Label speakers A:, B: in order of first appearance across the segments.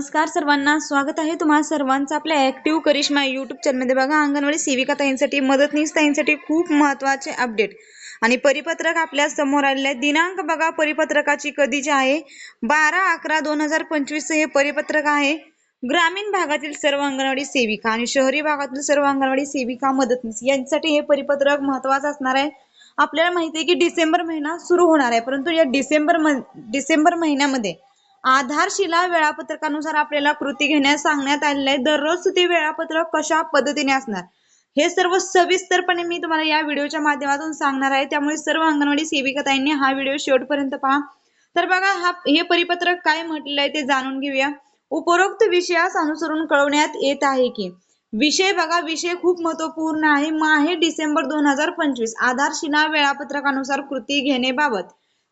A: नमस्कार सर्वांना. स्वागत आहे तुम्हा सर्वांचं आपल्या ऍक्टिव्ह करिश्मा युट्यूब चॅनलमध्ये बघा अंगणवाडी सेविका ताईंसाठी मदतनीस ताईंसाठी खूप महत्त्वाचे अपडेट आणि परिपत्रक आपल्यासमोर आलेले आहे दिनांक बघा परिपत्रकाची कधीची आहे? बारा अकरा दोन हजार पंचवीस हे परिपत्रक आहे. ग्रामीण भागातील सर्व अंगणवाडी सेविका आणि शहरी भागातील सर्व अंगणवाडी सेविका मदतनीस यांच्यासाठी हे परिपत्रक महत्त्वाचं असणार आहे. आपल्याला माहिती आहे की डिसेंबर महिना सुरू होणार आहे. परंतु या डिसेंबर म- डिसेंबर महिन्यामध्ये आधारशिला वेळापत्रकानुसार आपल्याला कृती घेण्यास सांगण्यात आलेलं आहे. दररोज ते वेळापत्रक कशा पद्धतीने असणार? हे सर्व सविस्तरपणे मी तुम्हाला या व्हिडिओच्या माध्यमातून सांगणार आहे. त्यामुळे सर्व अंगणवाडी सेविकाताईंनी हा व्हिडिओ शेवटपर्यंत पहा. तर बघा हा हे परिपत्रक काय म्हटलेलं आहे ते जाणून घेऊया. उपरोक्त विषयास अनुसरून कळवण्यात येत आहे की विषय बघा विषय खूप महत्त्वपूर्ण आहे. माहे डिसेंबर दोन हजार पंचवीस. आधारशिला वेळापत्रकानुसार कृती घेण्याबाबत.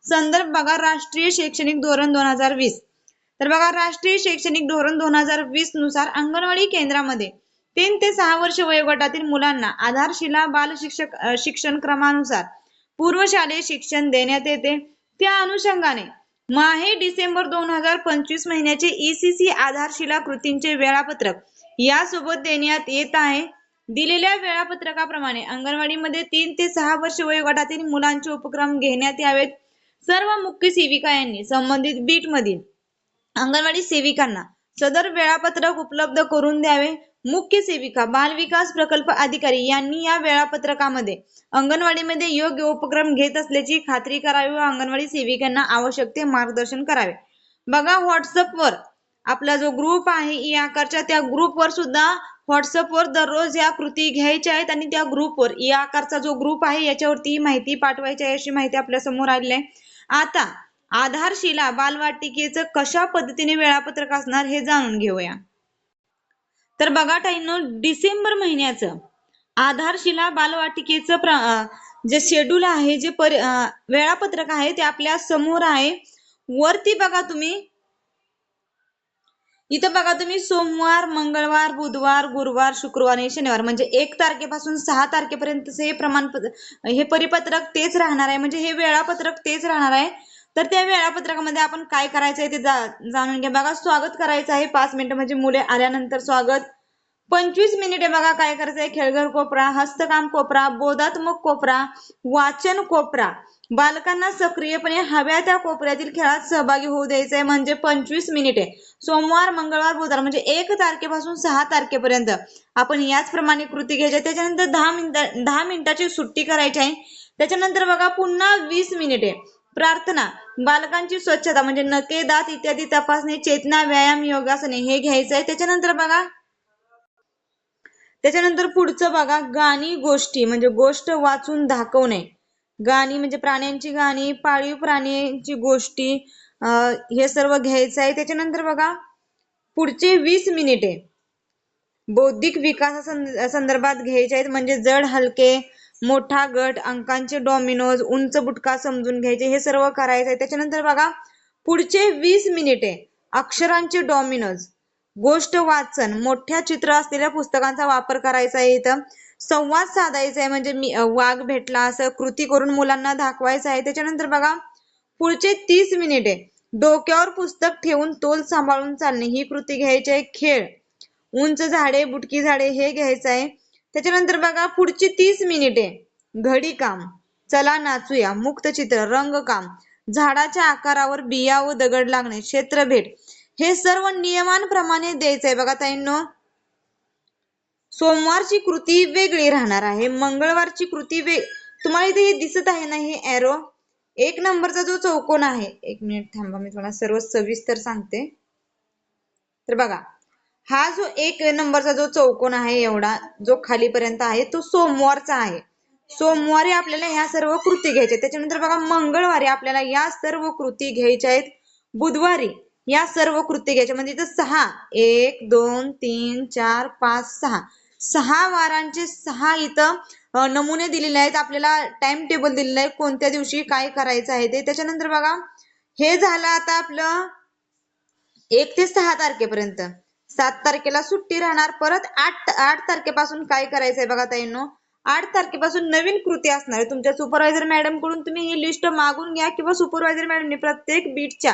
A: संदर्भ बघा राष्ट्रीय शैक्षणिक धोरण दोन हजार वीस. तर बघा राष्ट्रीय शैक्षणिक धोरण दोन हजार वीसनुसार अंगणवाडी केंद्रामध्ये तीन ते सहा वर्ष वयोगटातील मुलांना आधारशिला बाल शिक्षक शिक्षण क्रमानुसार पूर्वशालेय शिक्षण देण्यात येते. त्या अनुषंगाने माहे डिसेंबर दोन हजार पंचवीस महिन्याचे ईसीसी आधारशिला कृतींचे वेळापत्रक यासोबत देण्यात येत आहे. दिलेल्या वेळापत्रकाप्रमाणे अंगणवाडीमध्ये तीन ते सहा वर्ष वयोगटातील मुलांचे उपक्रम घेण्यात यावेत. सर्व मुख्य सेविका यांनी संबंधित बीट मधील अंगणवाडी सेविकांना सदर वेळापत्रक उपलब्ध करून द्यावे. मुख्य सेविका बाल विकास प्रकल्प अधिकारी यांनी या वेळापत्रकामध्ये अंगणवाडीमध्ये योग्य उपक्रम घेत असल्याची खात्री करावी व अंगणवाडी सेविकांना आवश्यक ते मार्गदर्शन करावे. बघा व्हॉट्सअपवर आपला जो ग्रुप आहे ई आकारच्या त्या ग्रुपवर सुद्धा व्हॉट्सअपवर दररोज या कृती घ्यायच्या आहेत आणि त्या ग्रुपवर ई आकारचा जो ग्रुप आहे याच्यावरती माहिती पाठवायची आहे अशी माहिती आपल्यासमोर आलेली आहे. आता आधारशिला बालवाटिकेचं कशा पद्धतीने वेळापत्रक असणार हे जाणून घेऊया. तर बघा टाईनो डिसेंबर महिन्याचं आधारशिला बालवाटिकेचं प्र जे शेड्यूल आहे जे परि वेळापत्रक आहे ते आपल्यासमोर आहे. वरती बघा तुम्ही इथं बघा तुम्ही सोमवार मंगळवार बुधवार गुरुवार शुक्रवार आणि शनिवार म्हणजे एक तारखेपासून सहा तारखेपर्यंत हे प्रमाणपत्र हे परिपत्रक तेच राहणार आहे. म्हणजे हे वेळापत्रक तेच राहणार आहे. तर त्या वेळापत्रकामध्ये आपण काय करायचं आहे ते जा- जाणून घ्या. बघा स्वागत करायचं आहे. पाच मिनिटं म्हणजे मुले आल्यानंतर स्वागत. पंचवीस मिनिटे बघा काय करायचं आहे. खेळघर कोपरा हस्तकाम कोपरा बोधात्मक कोपरा वाचन कोपरा. बालकांना सक्रियपणे हव्या त्या कोपऱ्यातील खेळात सहभागी होऊ द्यायचं आहे म्हणजे पंचवीस मिनिटे. सोमवार मंगळवार बुधवार म्हणजे एक तारखेपासून सहा तारखेपर्यंत. आपण याचप्रमाणे कृती घ्यायची त्याच्यानंतर दहा मिनिट दहा मिनिटाची सुट्टी करायची आहे. त्याच्यानंतर बघा पुन्हा वीस मिनिटे. प्रार्थना. बालकांची स्वच्छता म्हणजे नके दात इत्यादी तपासणी चेतना व्यायाम योगासने हे घ्यायचं आहे त्याच्यानंतर बघा त्याच्यानंतर पुढचं बघा गाणी गोष्टी म्हणजे गोष्ट वाचून दाखवणे. गाणी म्हणजे प्राण्यांची गाणी पाळीव प्राण्यांची गोष्टी हे सर्व घ्यायचं आहे. त्याच्यानंतर बघा पुढचे वीस मिनिटे बौद्धिक विकासा संदर्भात घ्यायचे आहेत. म्हणजे जड हलके मोठा गट अंकांचे डॉमिनोज उंच बुटका समजून घ्यायचे हे सर्व करायचं आहे. त्याच्यानंतर बघा पुढचे वीस मिनिटे अक्षरांचे डॉमिनोज गोष्ट वाचन मोठ्या चित्र असलेल्या पुस्तकांचा वापर करायचा आहे इथं. संवाद साधायचा आहे म्हणजे मी वाघ भेटला असं कृती करून मुलांना दाखवायचं आहे त्याच्यानंतर बघा पुढचे तीस मिनिटे डोक्यावर पुस्तक ठेवून तोल सांभाळून चालणे. ही कृती घ्यायची आहे खेळ. उंच झाडे बुटकी झाडे हे घ्यायचं आहे त्याच्यानंतर बघा पुढची तीस मिनिटे घडी काम. चला नाचूया. मुक्तचित्र रंगकाम झाडाच्या आकारावर बिया व दगड लागणे. क्षेत्रभेट हे सर्व नियमांप्रमाणे द्यायचंय. बघा ताईंनो सोमवारची कृती वेगळी राहणार आहे. मंगळवारची कृती वेग तुम्हाला इथे हे दिसत आहे ना हे एरो एक नंबरचा जो चौकोन आहे एक मिनिट थांबा मी तुम्हाला सर्व सविस्तर सांगते. तर बघा हा जो एक नंबरचा जो चौकोन आहे एवढा जो खालीपर्यंत आहे तो सोमवारचा आहे. सोमवारी आपल्याला ह्या सर्व कृती घ्यायच्या त्याच्यानंतर बघा मंगळवारी आपल्याला या सर्व कृती घ्यायच्या आहेत. बुधवारी या सर्व कृती घ्यायच्या. म्हणजे इथं सहा. एक दोन तीन चार पाच सहा. सहा वारांचे सहा इथं नमुने दिलेले आहेत. आपल्याला टाइम टेबल दिलेलं आहे. कोणत्या दिवशी काय करायचं आहे ते. त्याच्यानंतर बघा. हे झालं आता आपलं एक ते सहा तारखेपर्यंत. सात तारखेला सुट्टी राहणार. परत आठ आठ तारखेपासून काय करायचंय बघा ताईंनो. आठ तारखेपासून नवीन कृती असणार आहे. तुमच्या सुपरवायझर मॅडमकडून तुम्ही ही लिस्ट मागून घ्या किंवा सुपरवायझर मॅडमने प्रत्येक बीटच्या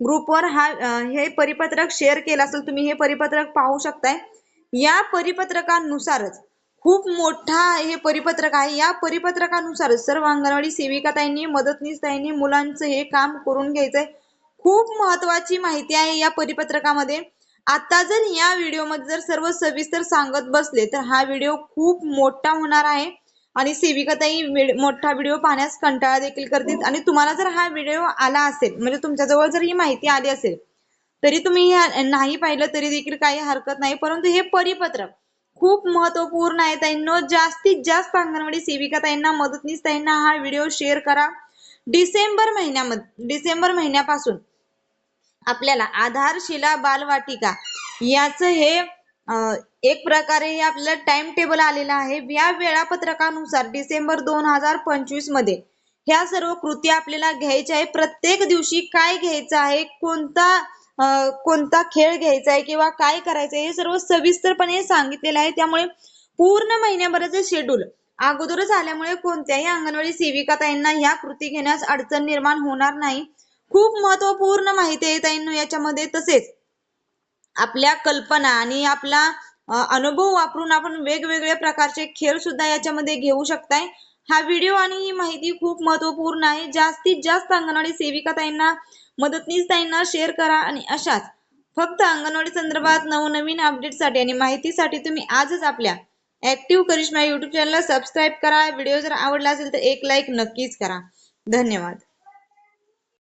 A: ग्रुपवर हा हे परिपत्रक शेअर केलं असेल तुम्ही हे परिपत्रक पाहू शकताय. या परिपत्रकानुसारच खूप मोठा हे परिपत्रक आहे. या परिपत्रकानुसार सर्व अंगणवाडी सेविका ताईंनी मदतनीस ताईंनी मुलांचं हे काम करून घ्यायचंय. खूप महत्वाची माहिती आहे या परिपत्रकामध्ये. आता जर या व्हिडिओमध्ये जर सर्व सविस्तर सांगत बसले तर हा व्हिडिओ खूप मोठा होणार आहे. आणि सेविकाताई मोठा व्हिडिओ पाहण्यास कंटाळा देखील करतील. आणि तुम्हाला जर हा व्हिडिओ आला असेल म्हणजे तुमच्याजवळ जर ही माहिती आली असेल तरी तुम्ही नाही पाहिलं तरी देखील काही हरकत नाही. परंतु हे परिपत्रक खूप महत्त्वपूर्ण आहे ताईंनो. जास्तीत जास्त अंगणवाडी सेविका ताईंना मदतनीस ताईंना हा व्हिडिओ शेअर करा. डिसेंबर महिन्यामध्ये डिसेंबर महिन्यापासून आपल्याला आधारशिला बालवाटिका याचं हे एक प्रकारे हे आपल्याला टाइम टेबल आलेला आहे. या वेळापत्रकानुसार डिसेंबर दोन हजार पंचवीसमध्ये ह्या सर्व कृती आपल्याला घ्यायच्या आहे. प्रत्येक दिवशी काय घ्यायचं आहे? कोणता कोणता खेळ घ्यायचा आहे किंवा काय करायचं आहे? हे सर्व सविस्तरपणे सांगितलेलं आहे. त्यामुळे पूर्ण महिन्याभराचं शेड्यूल अगोदरच आल्यामुळे कोणत्याही अंगणवाडी सेविका ताईंना ह्या कृती घेण्यास अडचण निर्माण होणार नाही. खूप महत्त्वपूर्ण माहिती आहे ताईंनो याच्यामध्ये. तसेच आपल्या कल्पना आणि आपला अनुभव वापरून आपण वेगवेगळ्या प्रकारचे खेळ सुद्धा याच्यामध्ये घेऊ शकताय. हा व्हिडिओ आणि ही माहिती खूप महत्त्वपूर्ण आहे. जास्तीत जास्त अंगणवाडी सेविका ताईंना मदतनीस ताईंना शेअर करा आणि अशाच फक्त अंगणवाडी संदर्भात नवनवीन अपडेटसाठी आणि माहितीसाठी तुम्ही आजच आपल्या ऍक्टिव्ह करिश्मा युट्यूब चॅनलला सबस्क्राईब करा. व्हिडिओ जर आवडला असेल तर एक लाईक नक्कीच करा. धन्यवाद.